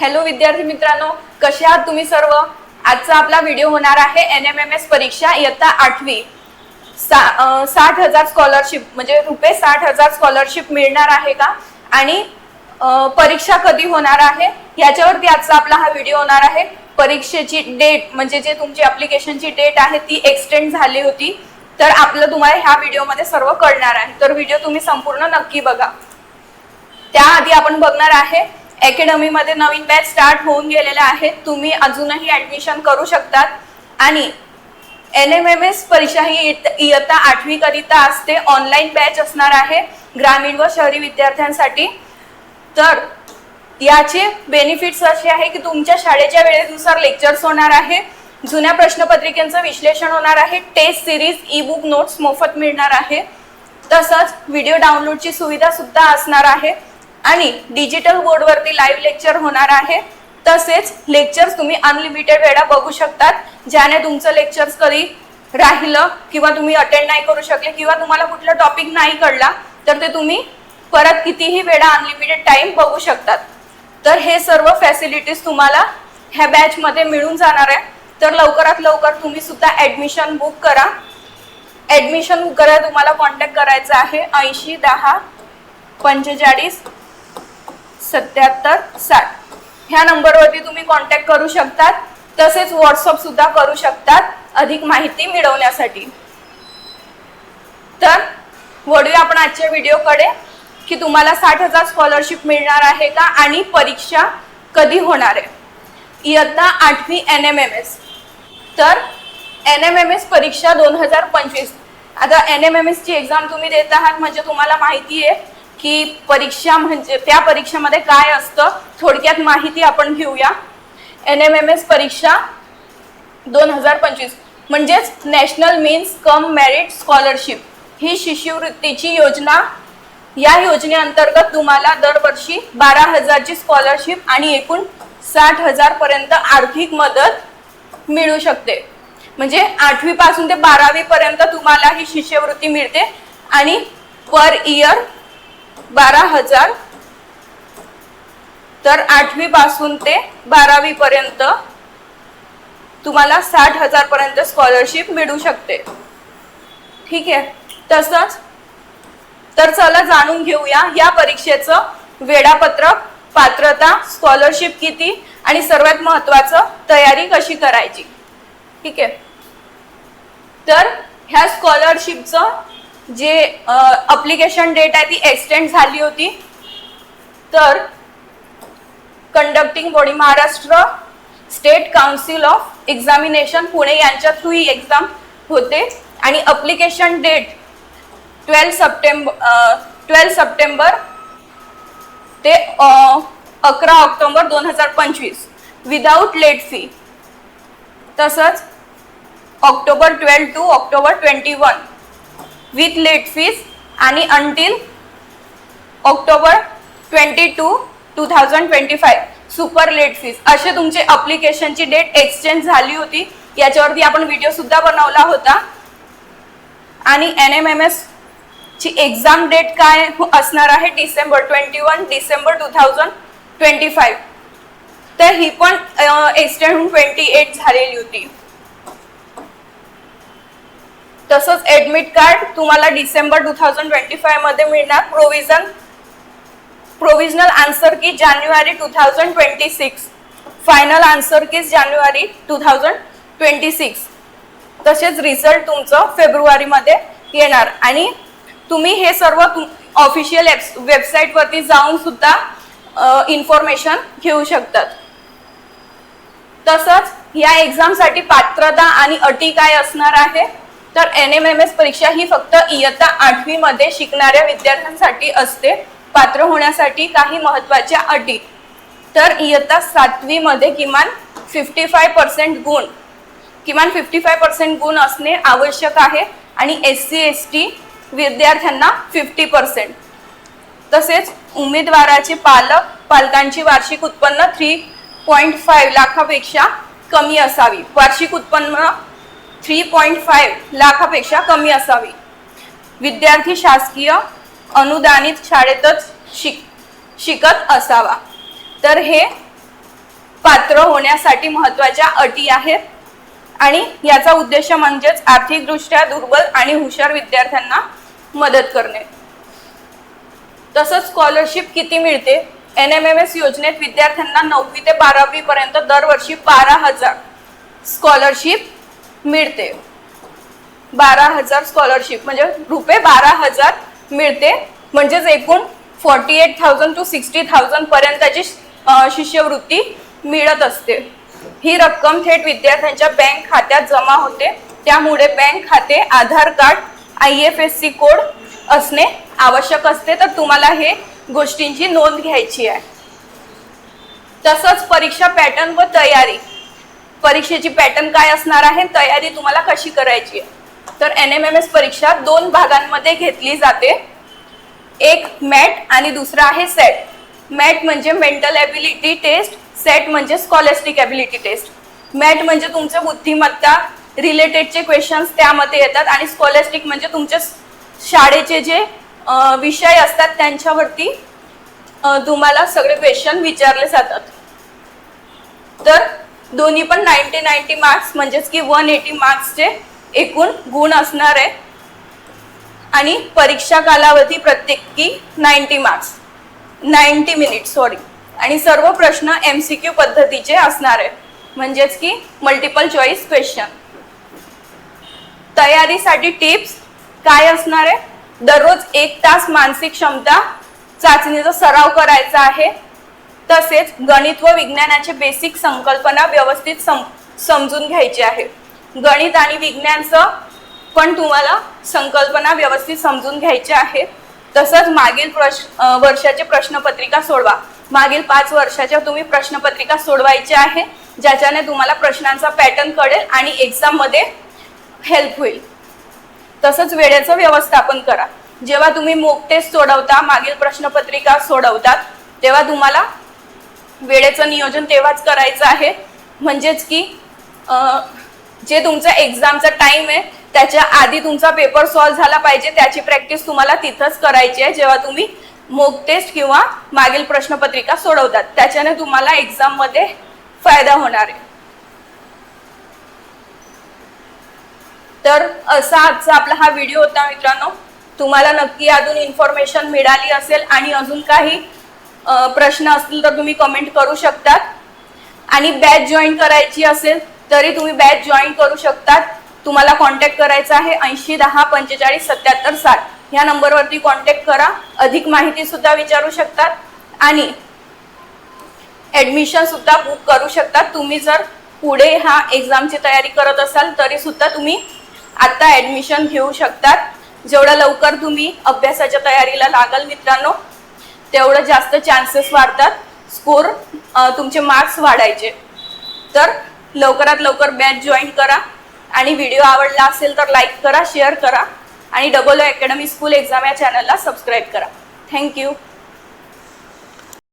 Hello विद्यार्थी मित्रांनो कसे आहात तुम्ही सर्व? आजचा आपला व्हिडिओ होणार आहे एन एम एम एस परीक्षा इयत्ता आठवी. सा साठ हजार स्कॉलरशिप म्हणजे रुपये साठ हजार स्कॉलरशिप मिळणार आहे का? आणि परीक्षा कधी होणार आहे? याच्यावरती आजचा आपला हा व्हिडिओ होणार आहे. परीक्षेची डेट म्हणजे जे तुमची अप्लिकेशनची डेट आहे ती एक्सटेंड झाली होती. तर आपलं तुम्हाला ह्या व्हिडिओमध्ये सर्व कळणार आहे. तर व्हिडिओ तुम्ही संपूर्ण नक्की बघा. त्याआधी आपण बघणार आहे अकॅडमीमध्ये नवीन बॅच स्टार्ट होऊन गेलेल्या आहेत. तुम्ही अजूनही ॲडमिशन करू शकतात. आणि एन एम एम एस परीक्षा ही इयत्ता- आठवीकरिता असते. ऑनलाईन बॅच असणार आहे ग्रामीण व शहरी विद्यार्थ्यांसाठी. तर याचे बेनिफिट्स असे आहे की तुमच्या शाळेच्या वेळेनुसार लेक्चर्स होणार आहे. जुन्या प्रश्नपत्रिकेचं विश्लेषण होणार आहे. Test series e book notes मोफत मिळणार आहे. तसंच व्हिडिओ डाउनलोडची सुविधा सुद्धा असणार आहे. आणि डिजिटल बोर्डवरती लाईव्ह लेक्चर होणार आहे. तसेच लेक्चर्स तुम्ही अनलिमिटेड वेळा बघू शकतात. ज्याने तुमचं लेक्चर्स कधी राहिलं किंवा तुम्ही अटेंड नाही करू शकले किंवा तुम्हाला कुठला टॉपिक नाही कळला तर ते तुम्ही परत कितीही वेळा अनलिमिटेड टाइम बघू शकतात. तर हे सर्व फॅसिलिटीज तुम्हाला ह्या बॅचमध्ये मिळून जाणार आहे. तर लवकरात लवकर तुम्ही सुद्धा ऍडमिशन बुक करा. ऍडमिशन बुक करायला तुम्हाला कॉन्टॅक्ट करायचा आहे ऐंशी दहा पंचेचाळीस सत्याहत्तर साठ. ह्या नंबरवरती तुम्ही कॉन्टॅक्ट करू शकतात. तसेच व्हॉट्सअप सुद्धा करू शकतात अधिक माहिती मिळवण्यासाठी. तर वळूया आपण आजच्या व्हिडिओकडे की तुम्हाला साठ हजार स्कॉलरशिप मिळणार आहे का आणि परीक्षा कधी होणार आहे. इयत्ता आठवी एन एम एम एस तर एन एम एम एस परीक्षा दोन हजार पंचवीस. आता एन एम एम एसची एक्झाम तुम्ही देत आहात म्हणजे तुम्हाला माहिती आहे की परीक्षा म्हणजे त्या परीक्षेमध्ये काय असतं थोडक्यात माहिती आपण घेऊया. एन एम एम एस परीक्षा दोन हजार पंचवीस. म्हणजेच national means cum merit scholarship. ही शिष्यवृत्तीची योजना या योजनेअंतर्गत तुम्हाला दरवर्षी बारा हजारची स्कॉलरशिप आणि एकूण साठ हजारपर्यंत आर्थिक मदत मिळू शकते. म्हणजे आठवीपासून ते बारावीपर्यंत तुम्हाला ही शिष्यवृत्ती मिळते आणि पर इयर बारा हजार. तर आठवी पासून ते बारावी पर्यंत तुम्हाला साठ हजार पर्यंत स्कॉलरशिप मिळू शकते. ठीक आहे? तसंच तर चला जाणून घेऊया या परीक्षेचं वेळापत्रक पात्रता स्कॉलरशिप किती आणि सर्वात महत्वाचं तयारी कशी करायची? ठीक आहे? तर ह्या स्कॉलरशिपचं जे अप्लिकेशन डेट आहे ती एक्सटेंड झाली होती. तर conducting body Maharashtra state council of examination Pune यांच्या थ्रू ही एक्झाम होते. आणि application date twelve September twelve September ते अकरा ऑक्टोबर दोन हजार पंचवीस. विदाऊट लेट फी तसंच October twelve to October twenty one with late fees आणि until October twenty two two thousand twenty five super late fees असे तुमचे अप्लिकेशनची डेट एक्सचेंज झाली होती. याच्यावरती आपण व्हिडिओ सुद्धा बनवला होता. आणि एन एम एम एस ची एक्झाम डेट काय असणार आहे? December twenty one December two thousand twenty five तर ही पण एक्सटेंड होऊन ट्वेंटी एट झालेली होती. तसंच ऍडमिट कार्ड तुम्हाला डिसेंबर टू थाउजंड ट्वेंटी फायमध्ये मिळणार. प्रोव्हिजन प्रोव्हिजनल आन्सर की जानेवारी two thousand twenty six final answer key जानेवारी टू थाउजंड ट्वेंटी सिक्स तसेच रिझल्ट तुमचं फेब्रुवारीमध्ये येणार. आणि तुम्ही हे सर्व तुम ऑफिशियल वेबसाईटवरती जाऊन सुद्धा इन्फॉर्मेशन घेऊ शकतात. तसंच या एक्झामसाठी पात्रता आणि अटी काय असणार आहे? तर एन एम एम एस परीक्षा ही फक्त इयत्ता आठवी मध्ये शिकणाऱ्या विद्यार्थ्यांसाठी असते. पात्र होण्यासाठी काही महत्त्वाच्या अटी. तर इयत्ता सातवी मध्ये किमान फिफ्टी फाय पर्सेंट गुण किमान फिफ्टी फाय पर्सेंट गुण असणे आवश्यक आहे आणि एस सी एस टी विद्यार्थ्यांना फिफ्टी पर्सेंट तसेच उमेदवाराचे पालक पालकांची वार्षिक उत्पन्न थ्री पॉईंट फाईव्ह लाखापेक्षा कमी असावी. वार्षिक उत्पन्न थ्री पॉईंट फाईव्ह लाखापेक्षा कमी असावी. विद्यार्थी शासकीय अनुदानित शाळेतच शिक शिकत असावा. तर हे पात्र होण्यासाठी महत्त्वाच्या अटी आहेत. आणि याचा उद्देश म्हणजेच आर्थिकदृष्ट्या दुर्बल आणि हुशार विद्यार्थ्यांना मदत करणे. तसंच स्कॉलरशिप किती मिळते? एन एम एम एस योजनेत विद्यार्थ्यांना नववी ते बारावी पर्यंत दरवर्षी बारा हजार. स्कॉलरशिप मिळते. बारा हजार स्कॉलरशिप म्हणजे रुपये बारा हजार मिळते. म्हणजेच एकूण forty eight thousand to sixty thousand पर्यंतची शिष्यवृत्ती मिळत असते. ही रक्कम थेट विद्यार्थ्यांच्या बँक खात्यात जमा होते. त्यामुळे बँक खाते Aadhaar card I F S C code असणे आवश्यक असते. तर तुम्हाला हे गोष्टींची नोंद घ्यायची आहे. तसंच परीक्षा पॅटर्न व तयारी. परीक्षेची पॅटर्न काय असणार आहे तयारी तुम्हाला कशी करायची आहे? तर एन एम एम एस परीक्षा दोन भागांमध्ये घेतली जाते. एक मॅट आणि दुसरा आहे सेट. मॅट म्हणजे मेंटल ॲबिलिटी टेस्ट सेट म्हणजे स्कॉलेस्टिक ॲबिलिटी टेस्ट. मॅट म्हणजे तुमचे बुद्धिमत्ता रिलेटेडचे क्वेश्चन्स त्यामध्ये येतात आणि स्कॉलेस्टिक म्हणजे तुमचे शाळेचे जे विषय असतात त्यांच्यावरती तुम्हाला सगळे क्वेश्चन विचारले जातात. तर दोन्ही पण नाईन्टी नाईन्टी मार्क्स म्हणजेच की वन एटी मार्क्सचे एकूण गुण असणार आहे. आणि परीक्षा कालावधी प्रत्येकी ninety marks ninety minute sorry आणि सर्व प्रश्न एम सी क्यू पद्धतीचे असणार आहे म्हणजेच की मल्टिपल चॉईस क्वेश्चन तयारीसाठी टिप्स काय असणार आहे? दररोज एक तास मानसिक क्षमता चाचणीचा सराव करायचा आहे. तसेच गणित व विज्ञानाचे बेसिक संकल्पना व्यवस्थित सम समजून घ्यायची आहे. गणित आणि विज्ञानचं पण तुम्हाला संकल्पना व्यवस्थित समजून घ्यायच्या आहे. तसंच मागील प्रश वर्षाचे प्रश्नपत्रिका सोडवा. मागील पाच वर्षाच्या तुम्ही प्रश्नपत्रिका सोडवायची आहे ज्याच्याने तुम्हाला प्रश्नांचा पॅटर्न कळेल आणि एक्झाममध्ये हेल्प होईल. तसंच वेळेचं व्यवस्थापन करा. जेव्हा तुम्ही मोक टेस्ट सोडवता मागील प्रश्नपत्रिका सोडवतात तेव्हा तुम्हाला वेळेचं नियोजन तेव्हाच करायचं आहे. म्हणजेच की जे तुमचा एक्झामचा टाइम आहे त्याच्या आधी तुमचा पेपर सॉल्व झाला पाहिजे त्याची प्रॅक्टिस तुम्हाला तिथंच करायची आहे जेव्हा तुम्ही मोक टेस्ट किंवा मागील प्रश्नपत्रिका सोडवतात. त्याच्याने तुम्हाला एक्झाममध्ये फायदा होणार आहे. तर असा आजचा आपला हा व्हिडिओ होता मित्रांनो. तुम्हाला नक्की अजून इन्फॉर्मेशन मिळाली असेल आणि अजून काही प्रश्न असतील तर तुम्ही कमेंट करू शकतात. आणि बॅच जॉईन करायची असेल तरी तुम्ही बॅच जॉईन करू शकतात. तुम्हाला कॉन्टॅक्ट करायचा आहे ऐंशी दहा पंचेचाळीस सत्याहत्तर साठ. ह्या नंबरवरती कॉन्टॅक्ट करा. अधिक माहिती सुद्धा विचारू शकतात. आणि ऍडमिशन सुद्धा बुक करू शकतात. तुम्ही जर पुढे हा एक्झामची तयारी करत असाल तरी सुद्धा तुम्ही आता ऍडमिशन घेऊ शकतात. जेवढं लवकर तुम्ही अभ्यासाच्या तयारीला लागल मित्रांनो तेवढं जास्त चान्सेस वाढतात. स्कोर तुमचे मार्क्स वाढायचे. तर लवकरात लवकर बॅच जॉईन करा. आणि व्हिडिओ आवडला असेल तर लाईक करा शेअर करा. आणि डबल अकॅडमी स्कूल एक्झाम या चॅनलला सबस्क्राईब करा. थँक्यू